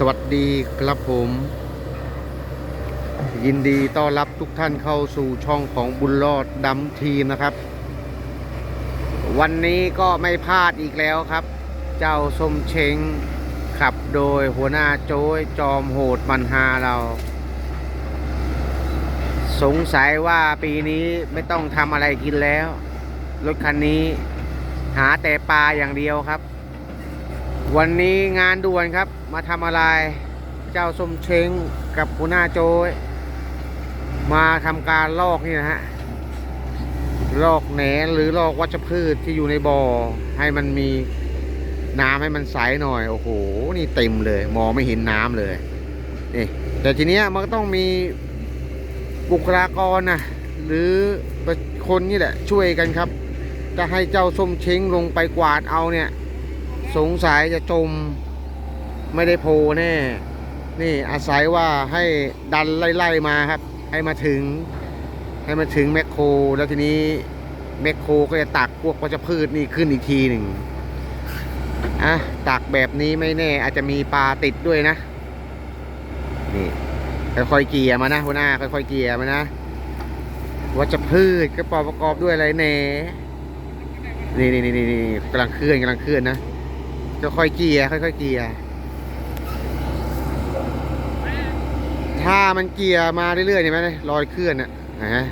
สวัสดีครับผม ยินดีต้อนรับทุกท่านเข้าสู่ช่องของบุญรอดดำทีมนะครับ วันนี้ก็ไม่พลาดอีกแล้วครับ เจ้าสมเชงขับโดยหัวหน้าโจ้ยจอมโหดมันฮาเรา สงสัยว่าปีนี้ไม่ต้องทำอะไรกินแล้ว รถคันนี้หาแต่ปลาอย่างเดียวครับ วันนี้งานด่วนครับมาทำอะไร เจ้าสมเชงกับหัวหน้าโจยมาทำการลอกนี่นะฮะลอกแหนหรือลอกวัชพืชที่อยู่ในบ่อ ให้มันมีน้ำให้มันใสหน่อย โอ้โห นี่เต็มเลย มองไม่เห็นน้ำเลยนี่แต่ทีเนี้ยมันก็ต้องมีบุคลากรนะหรือคนนี่แหละช่วยกันครับ จะให้เจ้าส้มเช้งลงไปกวาดเอาเนี่ย สงสัยจะจมไม่ได้โพแน่ นี่อาศัยว่าให้ดันไล่ๆมาครับ ให้มาถึง ให้มาถึงแมคโคร แล้วทีนี้แมคโครก็จะตักพวกวัชพืชนี่ขึ้นอีกทีหนึ่งอะตักแบบนี้ไม่แน่ อาจจะมีปลาติดด้วยนะ นี่ค่อยๆเกลี่ยมานะหัวหน้าค่อยๆเกลี่ยมานะวัชพืชก็ประกอบด้วยอะไรแน่นี่นี่นี่นี่กำลังเคลื่อนกำลังเคลื่อนนะ จะค่อยเกลี่ยค่อยๆเกลี่ยถ้ามันเกลี่ยมาเรื่อยๆเห็นไหมรอยเคลื่อนอะฮะ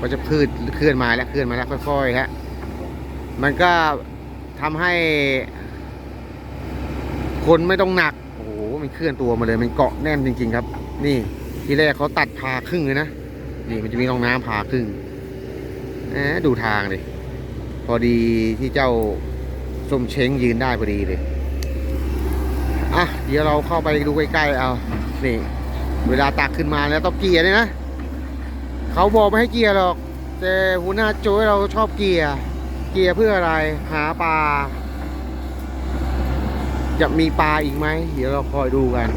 วัชพืชเคลื่อนมาแล้วเคลื่อนมาแล้วค่อยๆฮะมันก็ทำให้ คนไม่ต้องหนักโอ้โหมันเคลื่อนตัวมาเลยมันเกาะแน่นจริง ๆ ครับ นี่ทีแรกเขาตัดผ่าครึ่งเลยนะนี่มันจะมีรองน้ำผ่าครึ่งแหมดูทางเลยพอดีที่เจ้า ส้มเช้งยืนได้พอดีเลย อะ เดี๋ยวเราเข้าไปดูใกล้ๆเอา นี่ เวลาตักขึ้นมาแล้วต้องเกียร์เลยนะ เขาบอกไม่ให้เกียร์หรอก แต่หัวหน้าโจ้เราชอบเกียร์ เกียร์เพื่ออะไร หาปลา จะมีปลาอีกไหม เดี๋ยวเราคอยดูกัน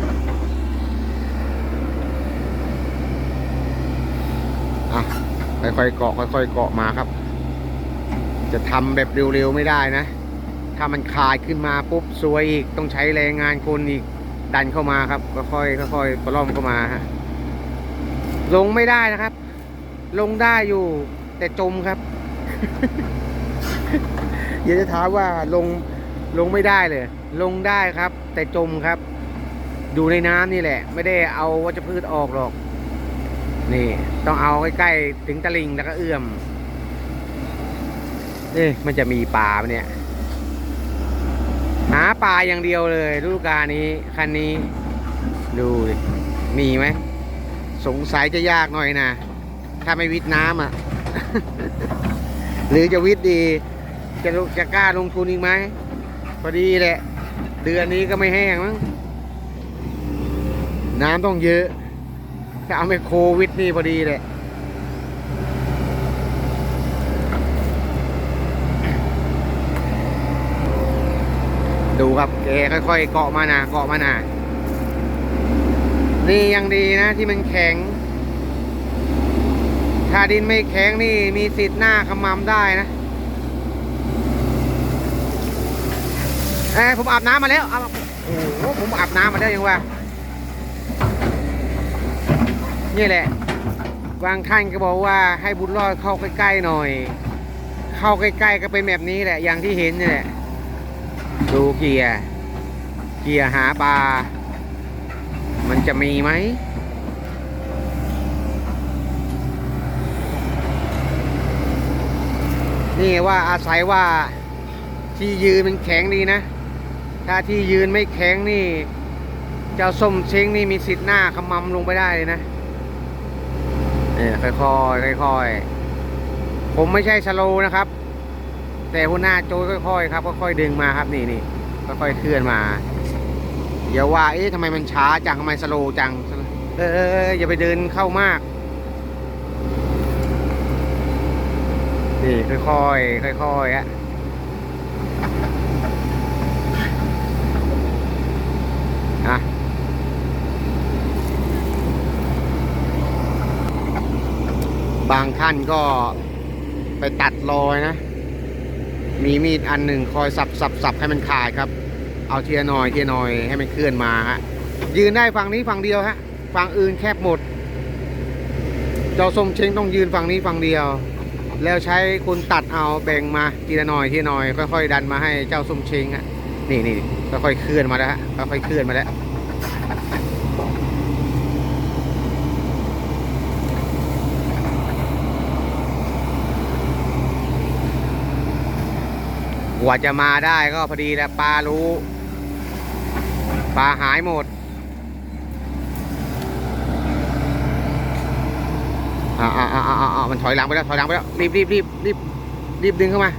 อะค่อยๆเกาะค่อยๆเกาะมาครับ จะทำแบบเร็วๆไม่ได้นะ ถ้ามันคายขึ้นมาปุ๊บซวยอีกต้องใช้แรงงานคนอีกดันเข้ามาครับค่อยๆค่อยๆปล่อมเข้ามาฮะลงไม่ได้นะครับ ลงได้อยู่ แต่จมครับเดี๋ยวจะถามว่าลงลงไม่ได้เลย ลงได้ครับ แต่จมครับอยู่ในน้ำนี่แหละ ไม่ได้เอาวัชพืชออกหรอก นี่ ต้องเอาใกล้ๆถึงตะลิงแล้วก็เอื้อมนี่มันจะมีปลาเนี่ย หาปลาอย่างเดียวเลยฤดูกาลนี้คันนี้ ดูดิมีไหมสงสัยจะยากหน่อยนะ ถ้าไม่วิดน้ำอะ หรือจะวิดดี จะจะกล้าลงทุนอีกไหมพอดีแหละ เดือนนี้ก็ไม่แห้งมั้งน้ำต้องเยอะ ถ้าเอาไปโควิดนี่พอดีแหละ ดูครับแกค่อยๆเกาะมานาเกาะมานานี่ยังดีนะที่มันแข็ง ถ้าดินไม่แข็งนี่มีสิทธิ์หน้าขมำได้นะเอ้ผมอาบน้ำมาแล้วอาโอ้โหผมอาบน้ำมาแล้วยังวะนี่แหละบางท่านก็บอกว่าให้บุญรอดเข้าใกล้ๆหน่อย เข้าใกล้ๆก็เป็นแบบนี้แหละ อย่างที่เห็นนี่แหละ ดูเกียร์ เกียร์หาปลา มันจะมีไหม นี่ว่าอาศัยว่าที่ยืนมันแข็งดีนะ ถ้าที่ยืนไม่แข็งนี่ เจ้าส้มเช้งนี่มีสิทธิ์หน้าขมำลงไปได้เลยนะเนี่ยค่อยๆค่อยๆผมไม่ใช่สโลนะครับ แต่หัวหน้าโจ้ยค่อยๆครับค่อยๆดึงมาครับนี่นี่ค่อยๆเคลื่อนมาอย่าว่าเอ๊ะทำไมมันช้าจังทำไมสโลว์จังเออเอออย่าไปเดินเข้ามาก นี่ค่อยๆค่อยๆฮะอะบางท่านก็ไปตัดรอยนะ มีมีดอันหนึ่งคอยสับสับสับให้มันขาดครับ เอาเทียนอยเทียนอยให้มันเคลื่อนมาฮะยืนได้ฝั่งนี้ฝั่งเดียวฮะฝั่งอื่นแคบหมด เจ้าส้มเชงต้องยืนฝั่งนี้ฝั่งเดียว แล้วใช้คุณตัดเอาแบ่งมาทีละหน่อยทีละหน่อยค่อยๆดันมาให้เจ้าส้มเชงฮะนี่นี่ค่อยๆเคลื่อนมาแล้วฮะค่อยๆเคลื่อนมาแล้ว ว่าจะมาได้ก็พอดีแหละปลารู้ ปลาหายหมดอ่าอ่าอ่าอ่าอ่ามันถอยหลังไปแล้ว ถอยหลังไปแล้ว รีบรีบรีบรีบรีบดึงเข้ามา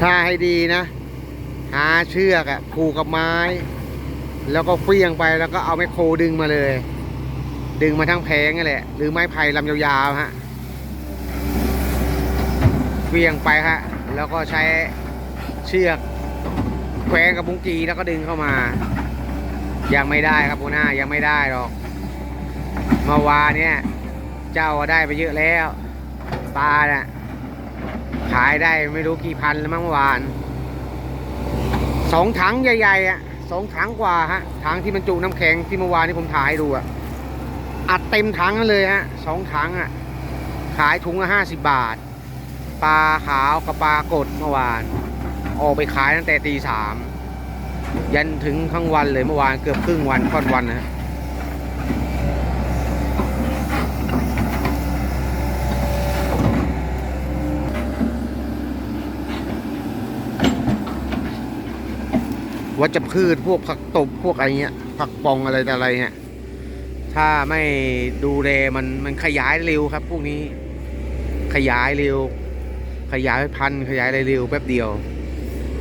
ถ้าให้ดีนะ หาเชือกอะผูกกับไม้ แล้วก็เฟี้ยงไปแล้วก็เอาไมโครดึงมาเลย ดึงมาทั้งแพงนั่แหละหรือไม้ไผ่ลำยาวๆฮะเฟี้ยงไปฮะแล้วก็ใช้เชือกแขวนกับบุ้งกีแล้วก็ดึงเข้ามา ยังไม่ได้ครับปูหน้ายังไม่ได้หรอกมื่อวานเนี่ยเจ้าได้ไปเยอะแล้วปลาเน่ะขายได้ไม่รู้กี่พันแล้วมั้งเมื่อวานสองถังใหญ่ๆอะสองถังกว่าฮะถังที่บรรจุน้ำแข็งที่เมื่อวานที่ผมถ่ายให้ดูอะ อัดเต็มถังเลยฮะสองถังอะ ขายถุงละห้าสิบบาท ปลาขาวกับปลากดเมื่อวาน ออกไปขายตั้งแต่ตีสามยันถึงทั้งวันเลยเมื่อวานเกือบครึ่งวันค่อนวันนะฮะวัชพืชพวกผักตบพวกอะไรเงี้ยผักปองอะไรแต่อะไรเนี่ย ถ้าไม่ดูแลมันมันขยายเร็วครับ พวกนี้ ขยายเร็ว ขยายพันขยายอะไรเร็วแป๊บเดียว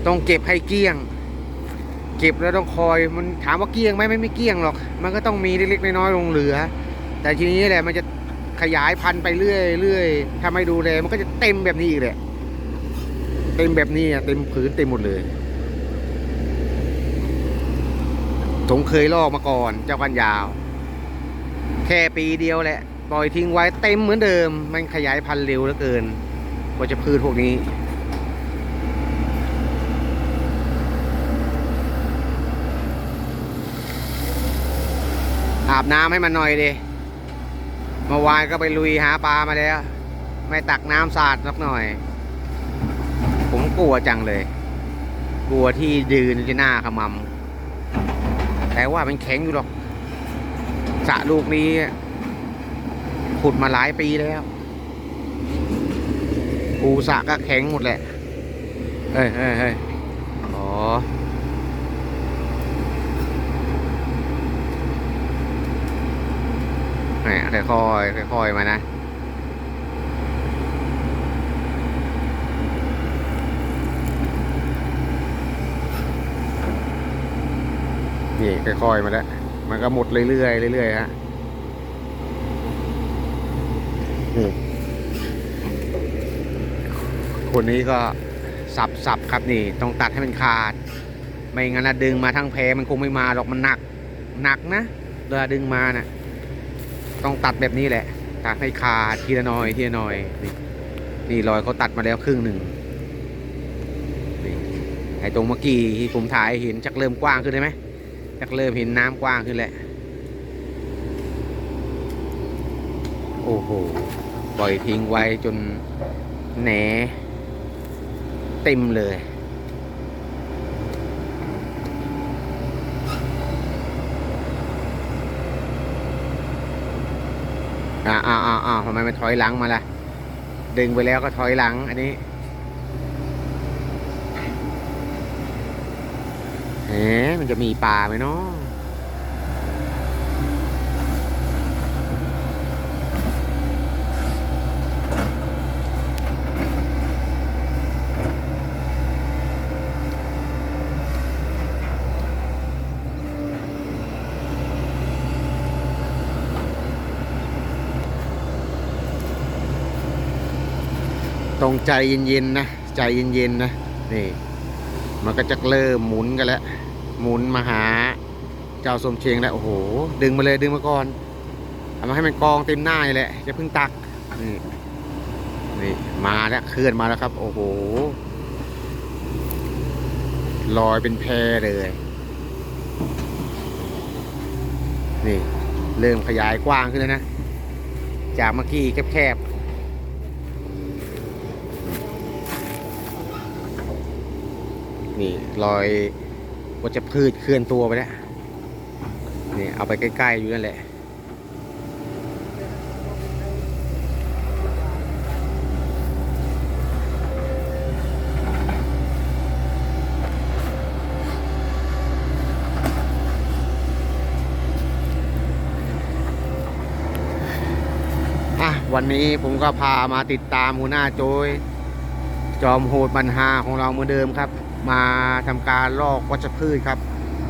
ต้องเก็บให้เกลี้ยง เก็บแล้วต้องคอยมันถามว่าเกลี้ยงไหมไม่ไม่เกลี้ยงหรอก มันก็ต้องมีเล็กๆน้อยๆลงเหลือ แต่ทีนี้แหละมันจะขยายพันธุ์ไปเรื่อยเรื่อยถ้าไม่ดูแลมันก็จะเต็มแบบนี้อีกแหละเต็มแบบนี้อะเต็มผืนเต็มหมดเลยผมเคยลอกมาก่อน เจ้ากันยาว ค่ปีเดียวแหละ ปล่อยทิ้งไว้เต็มเหมือนเดิม มันขยายพันธุ์เร็วเหลือเกินกว่าจะพืชพวกนี้อาบน้ำให้มันหน่อยดิเมื่อวานก็ไปลุยหาปลามาแล้ว ไม่ตักน้ำสาดสักหน่อย ผมกลัวจังเลย กลัวที่ยืนจะหน้าขมำแต่ว่ามันแข็งอยู่หรอก สระลูกนี้ ขุดมาหลายปีแล้วปูสระก็แข็งหมดแหละ เฮ้ยเฮ้ยเฮ้ยอ๋อแหมค่อยค่อยมานะ นี่ค่อยๆมาแล้ว มันก็หมดเรื่อยๆเรื่อยๆฮะนี่คนนี้ก็สับสับครับนี่ ต้องตัดให้มันขาด ไม่งั้นนะดึงมาทั้งแพมันคงไม่มาหรอกมันหนัก หนักนะเวลาดึงมาน่ะ ต้องตัดแบบนี้แหละ ตัดให้ขาดทีละน่อยทีละน่อยนี่นี่รอยเขาตัดมาแล้วครึ่งหนึ่งนี่ไอ้ตรงเมื่อกี้ที่ผมถ่ายเห็นชักเริ่มกว้างขึ้นได้ไหม ชักเริ่มเห็นน้ำกว้างขึ้นแล้วโอ้โห ปล่อยทิ้งไว้จนแหนเต็มเลยอ่าอ่าอ่าอ่าทำไมมันถอยหลังมาล่ะ ดึงไปแล้วก็ถอยหลังอันนี้ เอ๊ะมันจะมีปลาไหมเนาะต้องใจเย็นๆนะ ใจเย็นๆนะ นี่ มันก็จะเริ่มหมุนกันแล้ว หมุนมาหาเจ้าสมเชียงแล้ว โอ้โห ดึงมาเลยดึงมาก่อน เอามาให้มันกองเต็มหน้าเลยแหละจะเพิ่งตัก นี่นี่มาแล้วเคลื่อนมาแล้วครับ โอ้โห ลอยเป็นแพเลย นี่ เริ่มขยายกว้างขึ้นแล้วนะ จากเมื่อกี้แคบๆ นี่รอยวัชพืชเคลื่อนตัวไปแล้วนี่เอาไปใกล้ ๆ อยู่นั่นแหละอะวันนี้ผมก็พามาติดตามหัวหน้าโจย จอมโหดบันหาของเราเหมือนเดิมครับ มาทำการลอกวัชพืชครับ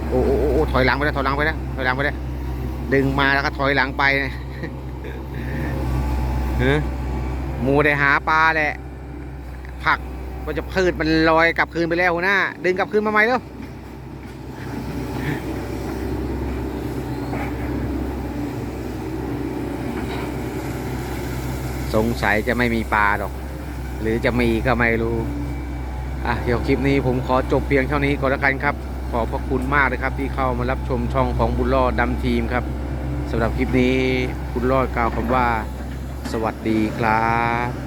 โอ้โอ้โอ้ถอยหลังไปแล้วถอยหลังไปแล้วถอยหลังไปแล้วดึงมาแล้วก็ถอยหลังไปนะฮะหมูได้หาปลาแหละ ผักวัชพืชมันลอยกลับคืนไปแล้วหัวหน้า ดึงกลับคืนมาใหม่แล้วสงสัยจะไม่มีปลาหรอก หรือจะมีก็ไม่รู้ อะเดี๋ยวคลิปนี้ผมขอจบเพียงเท่านี้ก่อนละกันครับ ขอบพระคุณมากเลยครับ ที่เข้ามารับชมช่องของบุญรอดดำทีมครับสำหรับคลิปนี้บุญรอดกล่าวคำว่า สวัสดีครับ